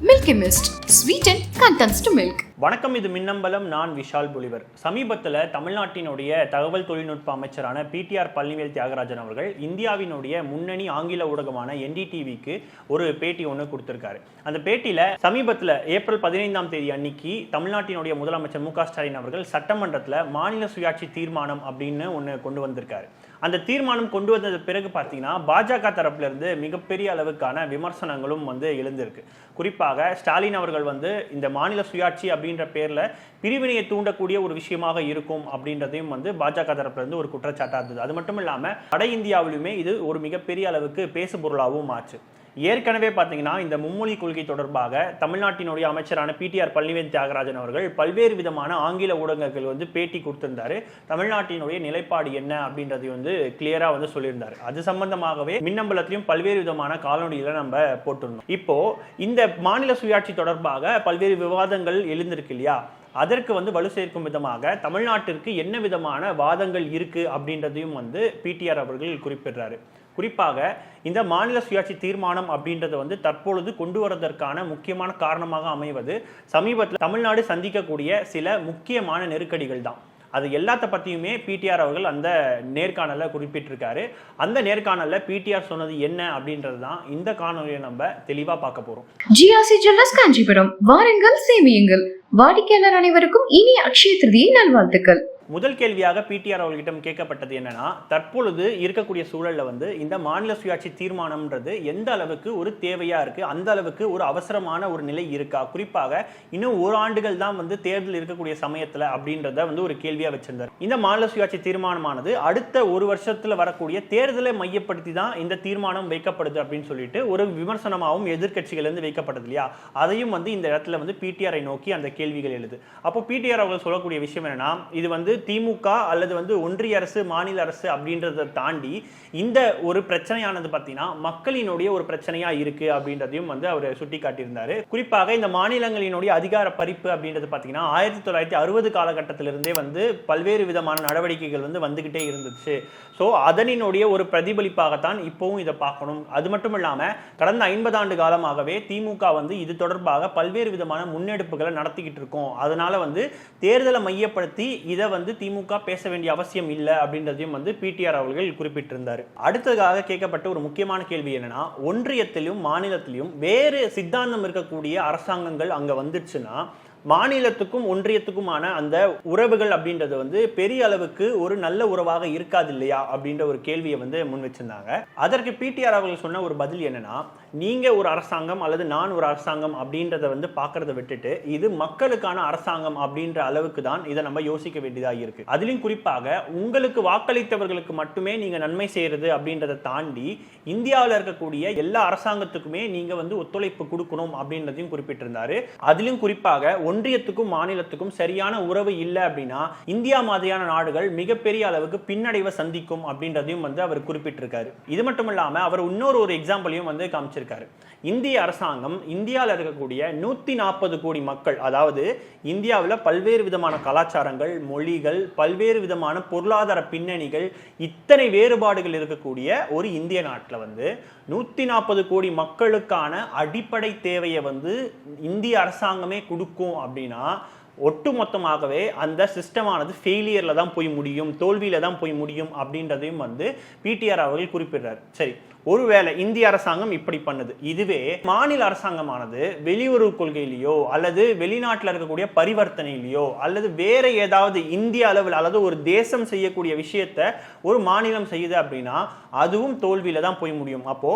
Me Mist. Sweeten contents to milk வணக்கம் இது மின்னம்பலம் நான் விஷால் புலிவர். சமீபத்தில் தமிழ்நாட்டினுடைய தகவல் தொழில்நுட்ப அமைச்சரான பிடிஆர் பழனிவேல் தியாகராஜன் அவர்கள் இந்தியாவினுடைய முன்னணி ஆங்கில ஊடகமான என்டிடிவிக்கு ஒரு பேட்டி ஒன்று கொடுத்துருக்காரு. அந்த பேட்டியில் சமீபத்தில் ஏப்ரல் பதினைந்தாம் தேதி அன்னைக்கு தமிழ்நாட்டினுடைய முதலமைச்சர் மு ஸ்டாலின் அவர்கள் சட்டமன்றத்தில் மாநில சுயாட்சி தீர்மானம் அப்படின்னு ஒன்று கொண்டு வந்திருக்காரு. அந்த தீர்மானம் கொண்டு வந்தது பிறகு பார்த்தீங்கன்னா பாஜக தரப்புல இருந்து மிகப்பெரிய அளவுக்கான விமர்சனங்களும் வந்து எழுந்திருக்கு. குறிப்பாக ஸ்டாலின் அவர்கள் வந்து இந்த மாநில சுயாட்சி அப்படின்ற பேர்ல பிரிவினையை தூண்டக்கூடிய ஒரு விஷயமாக இருக்கும் அப்படின்றதையும் வந்து பாஜக தரப்புல இருந்து ஒரு குற்றச்சாட்டா இருந்தது. அது மட்டும் இல்லாம வட இந்தியாவிலுமே இது ஒரு மிகப்பெரிய அளவுக்கு பேசு பொருளாகவும் ஆச்சு. ஏற்கனவே பார்த்தீங்கன்னா இந்த மும்மொழி கொள்கை தொடர்பாக தமிழ்நாட்டினுடைய அமைச்சரான பிடிஆர் பழனிவேல் தியாகராஜன் அவர்கள் பல்வேறு விதமான ஆங்கில ஊடகங்கள் வந்து பேட்டி கொடுத்திருந்தாரு. தமிழ்நாட்டினுடைய நிலைப்பாடு என்ன அப்படின்றதை வந்து கிளியரா வந்து சொல்லியிருந்தாரு. அது சம்பந்தமாகவே மின்னம்பலத்திலையும் பல்வேறு விதமான காலொலிகளை நம்ம போட்டிருந்தோம். இப்போ இந்த மாநில சுயாட்சி தொடர்பாக பல்வேறு விவாதங்கள் எழுந்திருக்கு இல்லையா? அதற்கு வந்து வலு சேர்க்கும் விதமாக தமிழ்நாட்டிற்கு என்ன விதமான வாதங்கள் இருக்கு அப்படின்றதையும் வந்து பிடிஆர் அவர்கள் குறிப்பிடுறாரு. குறிப்பாக இந்த மாநில சுயாட்சி தீர்மானம் அப்படின்றத வந்து தற்பொழுது கொண்டு வரதற்கான முக்கியமான காரணமாக அமைவது சமீபத்தில் தமிழ்நாடு சந்திக்கக்கூடிய சில முக்கியமான நெருக்கடிகள் தான். அது எல்லாத்த பற்றியுமே பிடிஆர் அவர்கள் அந்த நேர்காணலில் குறிப்பிட்டிருக்காரு. அந்த நேர்காணலில் பிடிஆர் சொன்னது என்ன அப்படின்றது தான் இந்த காணொலியை நம்ம தெளிவாக பார்க்க போகிறோம் ஜிஆர்சி ஜுவல்லர்ஸ் காஞ்சிபுரம். வாருங்கள் சேமியுங்கள். வாடிக்கையாளர் அனைவருக்கும் இனி அக்ஷய திருதியை நல்வாழ்த்துக்கள். முதல் கேள்வியாக பிடிஆர் அவர்களிடம் கேட்கப்பட்டது என்னன்னா தற்பொழுது இருக்கக்கூடிய சூழல்ல வந்து இந்த மாநில சுயாட்சி தீர்மானம்ன்றது எந்த அளவுக்கு ஒரு தேவையா இருக்கு அந்த அளவுக்கு ஒரு அவசரமான ஒரு நிலை இருக்கா? குறிப்பாக இன்னும் ஒரு ஆண்டுகள் தான் வந்து தேர்தல் இருக்கக்கூடிய சமயத்துல அப்படின்றத வந்து ஒரு கேள்வியா வச்சிருந்தார். இந்த மாநில சுயாட்சி தீர்மானமானது அடுத்த ஒரு வருஷத்துல வரக்கூடிய தேர்தலை மையப்படுத்தி தான் இந்த தீர்மானம் வைக்கப்படுது அப்படின்னு சொல்லிட்டு ஒரு விமர்சனமாகவும் எதிர்க்கட்சிகள் இருந்து வைக்கப்பட்டது இல்லையா? அதையும் வந்து இந்த இடத்துல வந்து பிடிஆரை நோக்கி அந்த கேள்விகள் எழுது. அப்போ பிடிஆர் அவர்கள் சொல்லக்கூடிய விஷயம் என்னன்னா இது வந்து திமுக அல்லது வந்து ஒன்றிய அரசு மாநில அரசு அப்படின்றத தாண்டி இந்த ஒரு பிரச்சனையானது பார்த்தீங்கன்னா மக்களினுடைய ஒரு பிரச்சனையா இருக்கு அப்படின்றதையும் வந்து அவர் சுட்டி காட்டியிருந்தாரு குறிப்பாக இந்த மாநிலங்களினுடைய அதிகார பறிப்பு அப்படின்றது பார்த்தீங்கன்னா ஆயிரத்தி தொள்ளாயிரத்தி அறுபது காலகட்டத்திலிருந்தே வந்து பல்வேறு விதமான நடவடிக்கைகள் வந்து வந்துகிட்டே இருந்துச்சு. ஸோ அதனினுடைய ஒரு பிரதிபலிப்பாகத்தான் இப்போவும் இதை பார்க்கணும். அது மட்டும் இல்லாமல் கடந்த ஐம்பது ஆண்டு காலமாகவே திமுக வந்து இது தொடர்பாக பல்வேறு விதமான முன்னெடுப்புகளை நடத்திக்கிட்டு இருக்கோம். அதனால வந்து தேர்தலை மையப்படுத்தி இதை வந்து திமுக பேச வேண்டிய அவசியம் இல்லை அப்படின்றதையும் வந்து பிடிஆர் அவர்கள் குறிப்பிட்டிருந்தார். அடுத்ததாக கேட்கப்பட்ட ஒரு முக்கியமான கேள்வி என்னன்னா ஒன்றியத்திலும் மாநிலத்திலும் வேறு சித்தாந்தம் இருக்கக்கூடிய அரசாங்கங்கள் அங்க வந்துருச்சுன்னா மாநிலத்துக்கும் ஒன்றியத்துக்குமான அந்த உறவுகள் அப்படின்றது வந்து பெரிய அளவுக்கு ஒரு நல்ல உறவாக இருக்காது இல்லையா அப்படின்ற ஒரு கேள்வியை வந்து முன் வச்சிருந்தாங்க. அதற்கு பிடிஆர் அவர்கள் சொன்ன ஒரு பதில் என்னன்னா நீங்க ஒரு அரசாங்கம் அல்லது நான் ஒரு அரசாங்கம் அப்படின்றத வந்து பாக்குறத விட்டுட்டு இது மக்களுக்கான அரசாங்கம் அப்படின்ற அளவுக்கு தான் இதை நம்ம யோசிக்க வேண்டியதாக இருக்கு. அதிலும் குறிப்பாக உங்களுக்கு வாக்களித்தவர்களுக்கு மட்டுமே நீங்க நன்மை செய்யறது அப்படின்றத தாண்டி இந்தியாவில் இருக்கக்கூடிய எல்லா அரசாங்கத்துக்குமே நீங்க வந்து ஒத்துழைப்பு கொடுக்கணும் அப்படின்றதையும் குறிப்பிட்டிருந்தாரு. அதிலும் குறிப்பாக ஒன்றியத்துக்கும் மாநிலத்துக்கும் சரியான உறவு இல்லை அப்படின்னா இந்தியா மாதிரியான நாடுகள் மிகப்பெரிய அளவுக்கு பின்னடைவை சந்திக்கும் அப்படின்றதையும் வந்து அவர் குறிப்பிட்டிருக்காரு. இது மட்டும் இல்லாமல் அவர் இன்னொரு ஒரு எக்ஸாம்பிளையும் வந்து காமிச்சிருக்காரு. இந்திய அரசாங்கம் இந்தியாவில் இருக்கக்கூடிய நூத்தி நாற்பது கோடி மக்கள் அதாவது இந்தியாவில் பல்வேறு விதமான கலாச்சாரங்கள் மொழிகள் பல்வேறு விதமான பொருளாதார பின்னணிகள் இத்தனை வேறுபாடுகள் இருக்கக்கூடிய ஒரு இந்திய நாட்டில் வந்து நூத்தி நாற்பது கோடி மக்களுக்கான அடிப்படை தேவையை வந்து இந்திய அரசாங்கமே கொடுக்கும் அப்படின்னா ஒட்டுமொத்தமாகவே அந்த சிஸ்டமானது ஃபெயிலியரில் தான் போய் முடியும் தோல்வியில் தான் போய் முடியும் அப்படின்றதையும் வந்து பிடிஆர் அவர்கள் குறிப்பிடுறார். சரி ஒருவேளை இந்திய அரசாங்கம் இப்படி பண்ணுது. இதுவே மாநில அரசாங்கமானது வெளியுறவு கொள்கையிலேயோ அல்லது வெளிநாட்டில் இருக்கக்கூடிய பரிவர்த்தனையிலேயோ அல்லது வேற ஏதாவது இந்திய அளவில் அல்லது ஒரு தேசம் செய்யக்கூடிய விஷயத்த ஒரு மாநிலம் செய்யுது அப்படின்னா அதுவும் தோல்வியில தான் போய் முடியும். அப்போ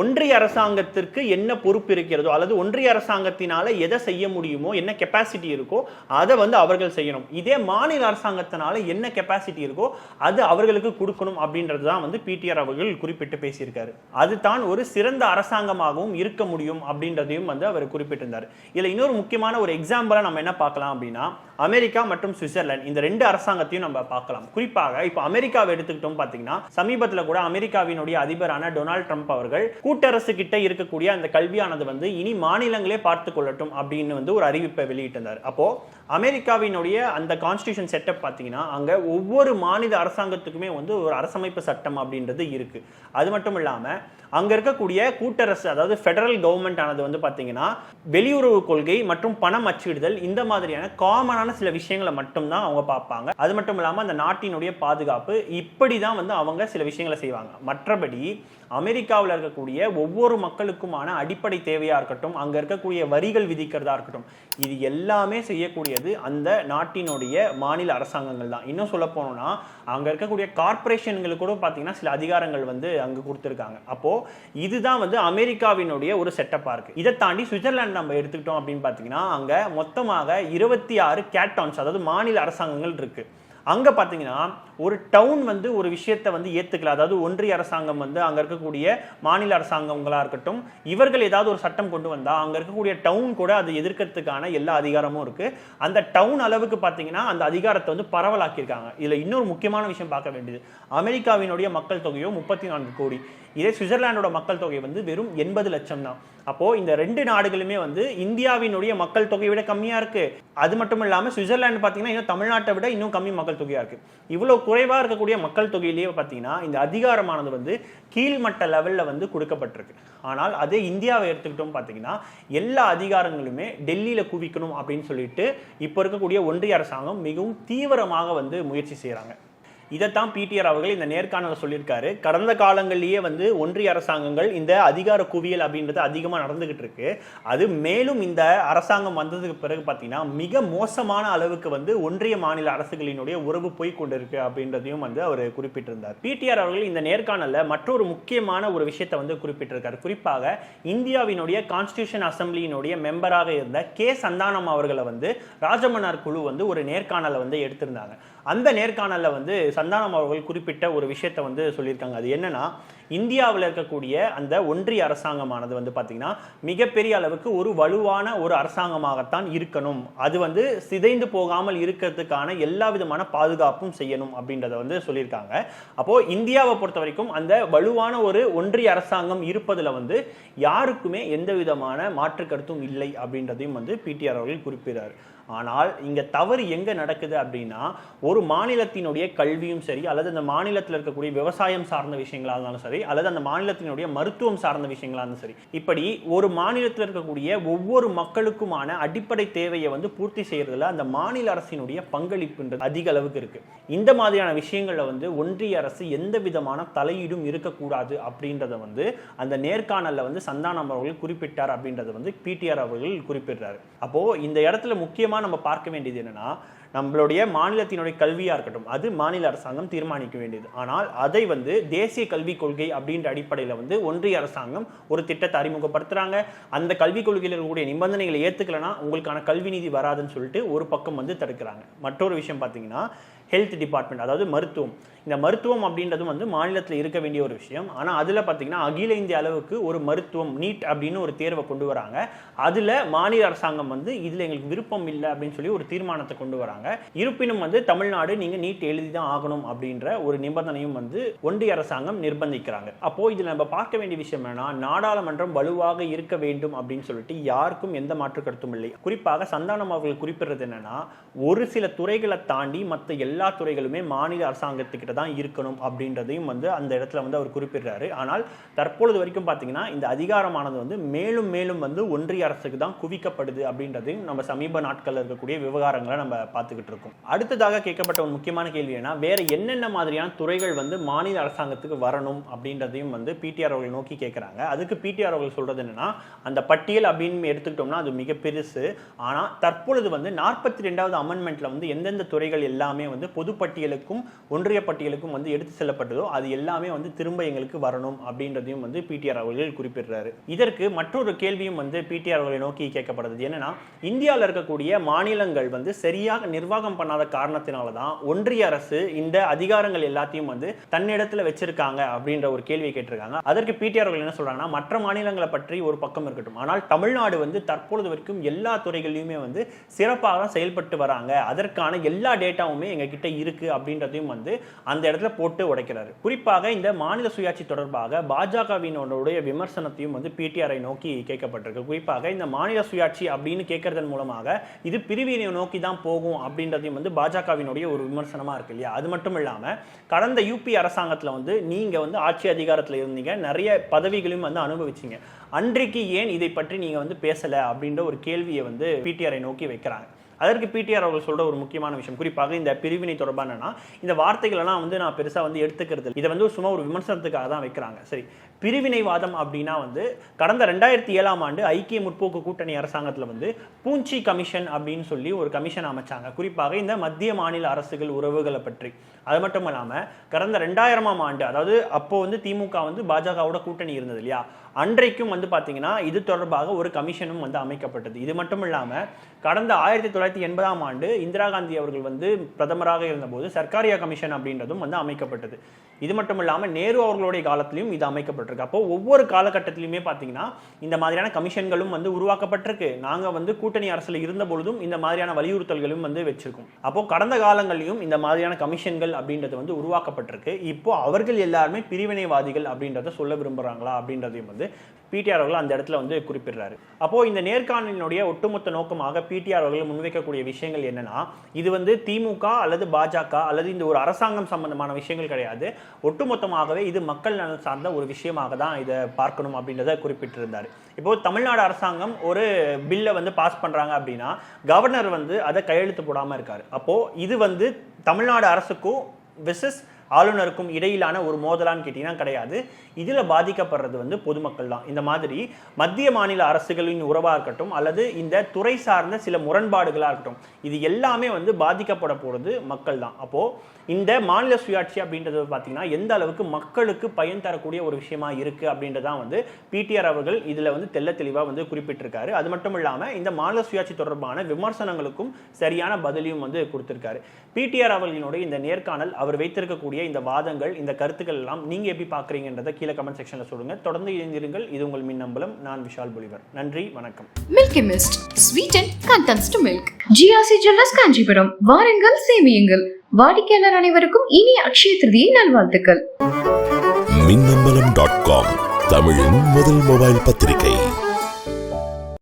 ஒன்றிய அரசாங்கத்திற்கு என்ன பொறுப்பு இருக்கிறதோ அல்லது ஒன்றிய அரசாங்கத்தினால எதை செய்ய முடியுமோ என்ன கெப்பாசிட்டி இருக்கோ அதை வந்து அவர்கள் செய்யணும். இதே மாநில அரசாங்கத்தினால என்ன கெப்பாசிட்டி இருக்கோ அது அவர்களுக்கு கொடுக்கணும் அப்படின்றது தான் வந்து பிடிஆர் அவர்கள் குறிப்பிட்டு பேசியிருக்காரு. அதுதான் ஒரு சிறந்த அரசாங்கமாகவும் இருக்க முடியும் அப்படின்றதையும் வந்து அவர் குறிப்பிட்டிருந்தார். இதில் இன்னொரு முக்கியமான ஒரு எக்ஸாம்பிளாக நம்ம என்ன பார்க்கலாம் அப்படின்னா அமெரிக்கா மற்றும் சுவிட்சர்லாந்து இந்த ரெண்டு அரசாங்கத்தையும் நம்ம பார்க்கலாம். குறிப்பாக இப்போ அமெரிக்காவை எடுத்துக்கிட்டோம் பார்த்தீங்கன்னா சமீபத்தில் கூட அமெரிக்காவினுடைய அதிபரான டொனால்ட் ட்ரம்ப் அவர்கள் கூட்டரசு கிட்ட இருக்கக்கூடிய அந்த கல்வியானது வந்து இனி மாநிலங்களே பார்த்து கொள்ளட்டும் அப்படின்னு வந்து ஒரு அறிவிப்பை வெளியிட்டிருந்தார். அப்போ அமெரிக்காவினுடைய அந்த கான்ஸ்டியூஷன் செட்டப் பார்த்தீங்கன்னா அங்கே ஒவ்வொரு மாநில அரசாங்கத்துக்குமே வந்து ஒரு அரசமைப்பு சட்டம் அப்படின்றது இருக்குது அது மட்டும் இல்லாமல் அங்கே இருக்கக்கூடிய கூட்டரசு அதாவது ஃபெடரல் கவர்மெண்ட் ஆனது வந்து பார்த்தீங்கன்னா வெளியுறவு கொள்கை மற்றும் பணம் அச்சிடுதல் இந்த மாதிரியான காமனான சில விஷயங்களை மட்டும்தான் அவங்க பார்ப்பாங்க. அது மட்டும் இல்லாமல் அந்த நாட்டினுடைய பாதுகாப்பு இப்படி தான் வந்து அவங்க சில விஷயங்களை செய்வாங்க. மற்றபடி அமெரிக்காவில் இருக்கக்கூடிய ஒவ்வொரு மக்களுக்குமான அடிப்படை தேவையாக இருக்கட்டும் அங்கே இருக்கக்கூடிய வரிகள் விதிக்கிறதா இருக்கட்டும் இது எல்லாமே செய்யக்கூடியது அந்த நாட்டினுடைய மாநில அரசாங்கங்கள் தான். இன்னும் சொல்ல போனோம்னா அங்கே இருக்கக்கூடிய கார்ப்பரேஷன்களுக்கு கூட பார்த்தீங்கன்னா சில அதிகாரங்கள் வந்து அங்கே கொடுத்துருக்காங்க. இதுதான் வந்து அமெரிக்காவினுடைய ஒரு செட்டப்பாக இருக்குது இதை தாண்டி சுவிட்சர்லாந்து நம்ம எடுத்துக்கிட்டோம் அப்படின்னு பார்த்தீங்கன்னா அங்க மொத்தமாக இருபத்தி ஆறு கேட்டான்ஸ் அதாவது மாநில அரசாங்கங்கள் இருக்கு. அங்க பாத்தீங்கன்னா ஒரு டவுன் வந்து ஒரு விஷயத்தை வந்து ஏத்துக்கல. அதாவது ஒன்றிய அரசாங்கம் வந்து அங்க இருக்கக்கூடிய மாநில அரசாங்கங்களா இருக்கட்டும் இவர்கள் ஏதாவது ஒரு சட்டம் கொண்டு வந்தா அங்க இருக்கக்கூடிய டவுன் கூட அதை எதிர்க்கிறதுக்கான எல்லா அதிகாரமும் இருக்கு. அந்த டவுன் அளவுக்கு பாத்தீங்கன்னா அந்த அதிகாரத்தை வந்து பரவலாக்கியிருக்காங்க. இதுல இன்னொரு முக்கியமான விஷயம் பார்க்க வேண்டியது அமெரிக்காவினுடைய மக்கள் தொகையோ முப்பத்தி நான்கு கோடி. இதே சுவிட்சர்லாண்டோட மக்கள் தொகை வந்து வெறும் எண்பது லட்சம் தான் அப்போ இந்த ரெண்டு நாடுகளுமே வந்து இந்தியாவினுடைய மக்கள் தொகையை விட கம்மியா இருக்கு. அது மட்டும் இல்லாம சுவிட்சர்லாந்து பாத்தீங்கன்னா இன்னும் தமிழ்நாட்டை விட இன்னும் கம்மி மக்கள் தொகையா இருக்கு. இவ்வளவு குறைவா இருக்கக்கூடிய மக்கள் தொகையிலேயே பாத்தீங்கன்னா இந்த அதிகாரமானது வந்து கீழ்மட்ட லெவல்ல வந்து கொடுக்கப்பட்டிருக்கு. ஆனால் அதே இந்தியாவை எடுத்துக்கிட்டோம் பாத்தீங்கன்னா எல்லா அதிகாரங்களுமே டெல்லியில குவிக்கணும் அப்படின்னு சொல்லிட்டு இப்போ இருக்கக்கூடிய ஒன்றிய அரசாங்கம் மிகவும் தீவிரமாக வந்து முயற்சி செய்கிறாங்க இதைத்தான் பிடிஆர் அவர்கள் இந்த நேர்காணல சொல்லியிருக்காரு. கடந்த காலங்களிலேயே வந்து ஒன்றிய அரசாங்கங்கள் இந்த அதிகார குவியல் அப்படின்றது அதிகமாக நடந்துகிட்டு இருக்கு. அது மேலும் இந்த அரசாங்கம் வந்ததுக்கு பிறகு பார்த்தீங்கன்னா மிக மோசமான அளவுக்கு வந்து ஒன்றிய மாநில அரசுகளினுடைய உறவு போய் கொண்டிருக்கு அப்படின்றதையும் வந்து அவர் குறிப்பிட்டிருந்தார். பிடிஆர் அவர்கள் இந்த நேர்காணலில் மற்றொரு முக்கியமான ஒரு விஷயத்தை வந்து குறிப்பிட்டிருக்காரு. குறிப்பாக இந்தியாவினுடைய கான்ஸ்டியூஷன் அசம்பிளியினுடைய மெம்பராக இருந்த கே சந்தானம் அவர்களை வந்து ராஜமன்னார் குழு வந்து ஒரு நேர்காணலை வந்து எடுத்திருந்தாங்க. அந்த நேர்காணலில் வந்து சந்தானம் அவர்கள் குறிப்பிட்ட ஒரு விஷயத்தை வந்து சொல்லியிருக்காங்க. அது என்னன்னா இந்தியாவில் இருக்கக்கூடிய அந்த ஒன்றிய அரசாங்கமானது வந்து பார்த்தீங்கன்னா மிகப்பெரிய அளவுக்கு ஒரு வலுவான ஒரு அரசாங்கமாகத்தான் இருக்கணும். அது வந்து சிதைந்து போகாமல் இருக்கிறதுக்கான எல்லா விதமான பாதுகாப்பும் செய்யணும் அப்படின்றத வந்து சொல்லியிருக்காங்க. அப்போது இந்தியாவை பொறுத்த வரைக்கும் அந்த வலுவான ஒரு ஒன்றிய அரசாங்கம் இருப்பதில் வந்து யாருக்குமே எந்த விதமான மாற்று கருத்தும் இல்லை அப்படின்றதையும் வந்து பிடிஆர் அவர்கள் குறிப்பிடுறாரு. ஆனால் இங்கே தவறு எங்கே நடக்குது அப்படின்னா ஒரு மாநிலத்தினுடைய கல்வியும் சரி அல்லது அந்த மாநிலத்தில் இருக்கக்கூடிய விவசாயம் சார்ந்த விஷயங்களாக இருந்தாலும் சரி அல்லது அந்த மாநிலத்தினுடைய மருத்துவம் சார்ந்த விஷயங்களாக இருந்தாலும் சரி இப்படி ஒரு மாநிலத்தில் இருக்கக்கூடிய ஒவ்வொரு மக்களுக்குமான அடிப்படை தேவையை வந்து பூர்த்தி செய்யறதுல அந்த மாநில அரசினுடைய பங்களிப்புன்றது அதிக அளவுக்கு இருக்கு. இந்த மாதிரியான விஷயங்களில் வந்து ஒன்றிய அரசு எந்த விதமான தலையீடும் இருக்கக்கூடாது அப்படின்றத வந்து அந்த நேர்காணலில் வந்து சந்தானம் அவர்கள் குறிப்பிட்டார் அப்படின்றத வந்து பிடிஆர் அவர்கள் குறிப்பிடுறாரு. அப்போ இந்த இடத்துல முக்கியமாக நம்ம பார்க்க வேண்டியது என்னன்னா நம்மளுடைய மாநிலத்தினுடைய கல்வியாக இருக்கட்டும் அது மாநில அரசாங்கம் தீர்மானிக்க வேண்டியது. ஆனால் அதை வந்து தேசிய கல்விக் கொள்கை அப்படின்ற அடிப்படையில் வந்து ஒன்றிய அரசாங்கம் ஒரு திட்டத்தை அறிமுகப்படுத்துகிறாங்க அந்த கல்விக் கொள்கையில் இருக்கக்கூடிய நிபந்தனைகளை ஏற்றுக்கலைன்னா உங்களுக்கான கல்வி நிதி வராதுன்னு சொல்லிட்டு ஒரு பக்கம் வந்து தடுக்கிறாங்க. மற்றொரு விஷயம் பார்த்தீங்கன்னா ஹெல்த் டிபார்ட்மெண்ட் அதாவது மருத்துவம். இந்த மருத்துவம் அப்படின்றதும் வந்து மாநிலத்தில் இருக்க வேண்டிய ஒரு விஷயம். ஆனால் அதில் பார்த்தீங்கன்னா அகில இந்திய அளவுக்கு ஒரு மருத்துவம் நீட் அப்படின்னு ஒரு தேர்வை கொண்டு வராங்க. அதில் மாநில அரசாங்கம் வந்து இதில் எங்களுக்கு விருப்பம் இல்லை அப்படின்னு சொல்லி ஒரு தீர்மானத்தை கொண்டு வராங்க. இருப்பினும் வந்து தமிழ்நாடு நீங்கள் நீட் எழுதி தான் ஆகணும் அப்படின்ற ஒரு நிபந்தனையும் வந்து ஒன்றிய அரசாங்கம் நிர்பந்திக்கிறாங்க. அப்போ இதில் நம்ம பார்க்க வேண்டிய விஷயம் என்னன்னா நாடாளுமன்றம் வலுவாக இருக்க வேண்டும் அப்படின்னு சொல்லிட்டு யாருக்கும் எந்த மாற்று கருத்தும் இல்லை. குறிப்பாக சந்தானம் அவர்கள் குறிப்பிடுறது என்னன்னா ஒரு சில துறைகளை தாண்டி மற்ற எல்லா எல்லா துறைகளுமே மாநில அரசாங்கத்துக்கிட்ட தான் இருக்கணும் அப்படின்றதையும் வந்து அந்த இடத்துல வந்து அவர் குறிப்பிடுறாரு. ஆனால் தற்பொழுது வரைக்கும் பார்த்தீங்கன்னா இந்த அதிகாரமானது வந்து மேலும் மேலும் வந்து ஒன்றிய அரசுக்கு தான் குவிக்கப்படுது அப்படின்றதையும் நம்ம சமீப நாட்களில் இருக்கக்கூடிய விவகாரங்களை நம்ம பார்த்துக்கிட்டு இருக்கோம். அடுத்ததாக கேட்கப்பட்ட ஒரு முக்கியமான கேள்வி என்ன வேற என்னென்ன மாதிரியான துறைகள் வந்து மாநில அரசாங்கத்துக்கு வரணும் அப்படின்றதையும் வந்து பிடிஆர் அவர்கள் நோக்கி கேட்குறாங்க. அதுக்கு பிடிஆர் அவர்கள் சொல்றது என்னன்னா அந்த பட்டியல் அப்படின்னு எடுத்துக்கிட்டோம்னா அது மிக பெருசு. ஆனால் தற்பொழுது வந்து நாற்பத்தி ரெண்டாவது அமெண்ட்மெண்ட்ல வந்து எந்தெந்த துறைகள் எல்லாமே வந்து வந்து பொதுப்பட்டியலுக்கும் ஒன்றிய பட்டியலுக்கும் வந்து எடுத்து செல்லப்பட்டதோ அது எல்லாமே வந்து திரும்ப எங்களுக்கு வரணும் அப்படின்றதையும் வந்து பிடிஆர் அவர்கள் குறிப்பிடுறாரு. இதற்கு மற்றொரு கேள்வியும் வந்து பிடிஆர் அவர்களை நோக்கி கேட்கப்படுது. என்னன்னா இந்தியாவில் இருக்கக்கூடிய மாநிலங்கள் வந்து சரியாக நிர்வாகம் பண்ணாத காரணத்தினால தான் ஒன்றிய அரசு இந்த அதிகாரங்கள் எல்லாத்தையும் வந்து தன்னிடத்தில் வச்சிருக்காங்க அப்படின்ற ஒரு கேள்வியை கேட்டிருக்காங்க. அதற்கு பிடிஆர் அவர்கள் என்ன சொல்றாங்கன்னா மற்ற மாநிலங்களை பற்றி ஒரு பக்கம் இருக்கட்டும். ஆனால் தமிழ்நாடு வந்து தற்பொழுது வரைக்கும் எல்லா துறைகளிலுமே வந்து சிறப்பாக தான் செயல்பட்டு வராங்க. அதற்கான எல்லா டேட்டாவுமே எங்க என்கிட்ட இருக்கு அப்படின்றதையும் வந்து அந்த இடத்துல போட்டு உடைக்கிறாரு. குறிப்பாக இந்த மாநில சுயாட்சி தொடர்பாக பாஜகவினுடைய விமர்சனத்தையும் வந்து பிடிஆரை நோக்கி கேட்கப்பட்டிருக்கு. குறிப்பாக இந்த மாநில சுயாட்சி அப்படின்னு கேட்கறதன் மூலமாக இது பிரிவினை நோக்கி தான் போகும் அப்படின்றதையும் வந்து பாஜகவினுடைய ஒரு விமர்சனமா இருக்கு இல்லையா? அது மட்டும் இல்லாம கடந்த யூபி அரசாங்கத்துல வந்து நீங்க வந்து ஆட்சி அதிகாரத்தில் இருந்தீங்க. நிறைய பதவிகளையும் வந்து அனுபவிச்சீங்க. அன்றைக்கு ஏன் இதை பற்றி நீங்க வந்து பேசல அப்படின்ற ஒரு கேள்வியை வந்து பிடிஆரை நோக்கி வைக்கிறாங்க. அதற்கு பிடிஆர் அவர்கள் சொல்ற ஒரு முக்கியமான விஷயம். குறிப்பாக இந்த பிரிவினை தொடர்பானனா இந்த வார்த்தைகளெல்லாம் வந்து நான் பெருசா வந்து எடுத்துக்கிறது இதை வந்து சும்மா ஒரு விமர்சனத்துக்காக தான் வைக்கிறாங்க. சரி பிரிவினைவாதம் அப்படின்னா வந்து கடந்த ரெண்டாயிரத்தி ஏழாம் ஆண்டு ஐக்கிய முற்போக்கு கூட்டணி அரசாங்கத்தில் வந்து பூஞ்சி கமிஷன் அப்படின்னு சொல்லி ஒரு கமிஷன் அமைச்சாங்க. குறிப்பாக இந்த மத்திய மாநில அரசுகள் உறவுகளை பற்றி. அது மட்டும் இல்லாமல் கடந்த ரெண்டாயிரமாம் ஆண்டு அதாவது அப்போ வந்து திமுக வந்து பாஜகவோட கூட்டணி இருந்தது இல்லையா? அன்றைக்கும் வந்து பார்த்தீங்கன்னா இது தொடர்பாக ஒரு கமிஷனும் வந்து அமைக்கப்பட்டது. இது மட்டும் இல்லாமல் கடந்த ஆயிரத்தி தொள்ளாயிரத்தி எண்பதாம் ஆண்டு இந்திரா காந்தி அவர்கள் வந்து பிரதமராக இருந்தபோது சர்க்காரியா கமிஷன் அப்படின்றதும் வந்து அமைக்கப்பட்டது. இது மட்டும் இல்லாமல் நேரு அவர்களுடைய காலத்திலையும் இது அமைக்கப்பட்டது அமைக்கப்பட்டிருக்கு அப்போ ஒவ்வொரு காலகட்டத்திலையுமே பார்த்தீங்கன்னா இந்த மாதிரியான கமிஷன்களும் வந்து உருவாக்கப்பட்டிருக்கு. நாங்கள் வந்து கூட்டணி அரசில் இருந்த பொழுதும் இந்த மாதிரியான வலியுறுத்தல்களும் வந்து வச்சிருக்கோம். அப்போ கடந்த காலங்களிலும் இந்த மாதிரியான கமிஷன்கள் அப்படின்றது வந்து உருவாக்கப்பட்டிருக்கு. இப்போ அவர்கள் எல்லாருமே பிரிவினைவாதிகள் அப்படின்றத சொல்ல விரும்புகிறாங்களா அப்படின்றதையும் வந்து பிடிஆர் அவர்கள் அந்த இடத்துல வந்து குறிப்பிடுறாரு. அப்போ இந்த நேர்காணலினுடைய ஒட்டுமொத்த நோக்கமாக பிடிஆர் அவர்கள் முன்வைக்கக்கூடிய விஷயங்கள் என்னன்னா இது வந்து திமுக அல்லது பாஜக அல்லது இந்த ஒரு அரசாங்கம் சம்பந்தமான விஷயங்கள் கிடையாது. ஒட்டுமொத்தமாகவே இது மக்கள் நலன் சார்ந்த ஒரு விஷயமாக தான் இதை பார்க்கணும் அப்படின்றத குறிப்பிட்டிருந்தார். இப்போ தமிழ்நாடு அரசாங்கம் ஒரு பில்லை வந்து பாஸ் பண்றாங்க அப்படின்னா கவர்னர் வந்து அதை கையெழுத்து போடாமல் இருக்கார். அப்போ இது வந்து தமிழ்நாடு அரசுக்கும் விசஸ் ஆளுநருக்கும் இடையிலான ஒரு மோதலான்னு கேட்டிங்கன்னா கிடையாது. இதில் பாதிக்கப்படுறது வந்து பொதுமக்கள் தான். இந்த மாதிரி மத்திய மாநில அரசுகளின் உறவாக இருக்கட்டும் அல்லது இந்த துறை சார்ந்த சில முரண்பாடுகளாக இருக்கட்டும் இது எல்லாமே வந்து பாதிக்கப்பட போகிறது மக்கள் தான். அப்போது இந்த மாநில சுயாட்சி அப்படின்றது பார்த்தீங்கன்னா எந்த அளவுக்கு மக்களுக்கு பயன் தரக்கூடிய ஒரு விஷயமா இருக்குது அப்படின்றதான் வந்து பிடிஆர் அவர்கள் இதில் வந்து தெல்ல தெளிவாக வந்து குறிப்பிட்டிருக்காரு. அது மட்டும் இல்லாமல் இந்த மாநில சுயாட்சி தொடர்பான விமர்சனங்களுக்கும் சரியான பதிலையும் வந்து கொடுத்திருக்காரு. பிடிஆர் அவர்களினுடைய இந்த நேர்காணல் அவர் வைத்திருக்கக்கூடிய இந்த வாதங்கள் இந்த கருத்துக்கள் எல்லாம் நீங்க எப்படி பாக்குறீங்கன்றதை கீழே கமெண்ட் செக்ஷன்ல சொல்லுங்க. தொடர்ந்து இணைந்திருங்கள். இது உங்கள் மின்னம்பலம். நான் விஷால் பொலிவர். நன்றி. வணக்கம். Milky mist sweet and condense to milk GRC jewellers Kanchipuram. வாருங்கள் சேமியுங்கள். வாடிக்கையாளர் அனைவருக்கும் இனிய அக்ஷய திருதியை நல்வாழ்த்துக்கள். மின்னம்பலம் டாட் காம் தமிழின் முதல் மொபைல் பத்திரிகை.